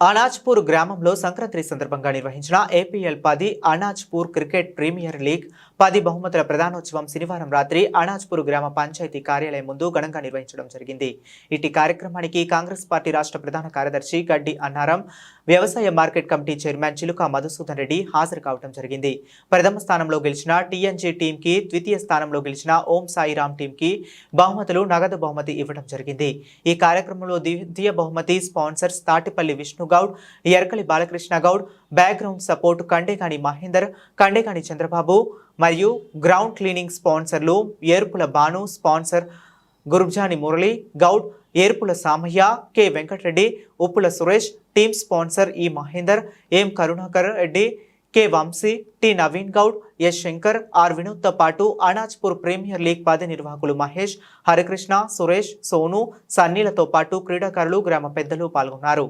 అనాజ్పూర్ గ్రామంలో సంక్రాంతి సందర్భంగా నిర్వహించిన ఏపీఎల్ పది అనాజ్పూర్ క్రికెట్ ప్రీమియర్ లీగ్ పది బహుమతుల ప్రధానోత్సవం శనివారం రాత్రి అనాజ్పూర్ గ్రామ పంచాయతీ కార్యాలయం ముందు ఘనంగా నిర్వహించడం జరిగింది. ఇటు కార్యక్రమానికి కాంగ్రెస్ పార్టీ రాష్ట్ర ప్రధాన కార్యదర్శి గడ్డి అన్నారం వ్యవసాయ మార్కెట్ కమిటీ చైర్మన్ చిలుక మధుసూదన్ రెడ్డి హాజరు కావడం జరిగింది. ప్రథమ స్థానంలో గెలిచిన టీఎన్జీ టీంకి ద్వితీయ స్థానంలో గెలిచిన ఓం సాయిరామ్ టీంకి బహుమతులు నగదు బహుమతి ఇవ్వడం జరిగింది. ఈ కార్యక్రమంలో ద్వితీయ బహుమతి sponsors Tatipalli Goud Erakali Balakrishna Goud background support Kandegani Mahender Kandegani Chandrababu మరియు ground cleaning స్పాన్సర్లు Erpula Banu sponsor Gurubjani Murali Goud Erpula Samaiah K Venkatareddy Uppula Suresh team sponsor E Mahender M Karunakar Reddy K Vamshi T Naveen Goud S Shankar R వినోద్తో పాటు Anajpur premier league పద నిర్వాహకులు మహేష్ హరికృష్ణ సురేష్ సోను సన్నీలతో పాటు క్రీడాకారులు గ్రామ పెద్దలు పాల్గొన్నారు.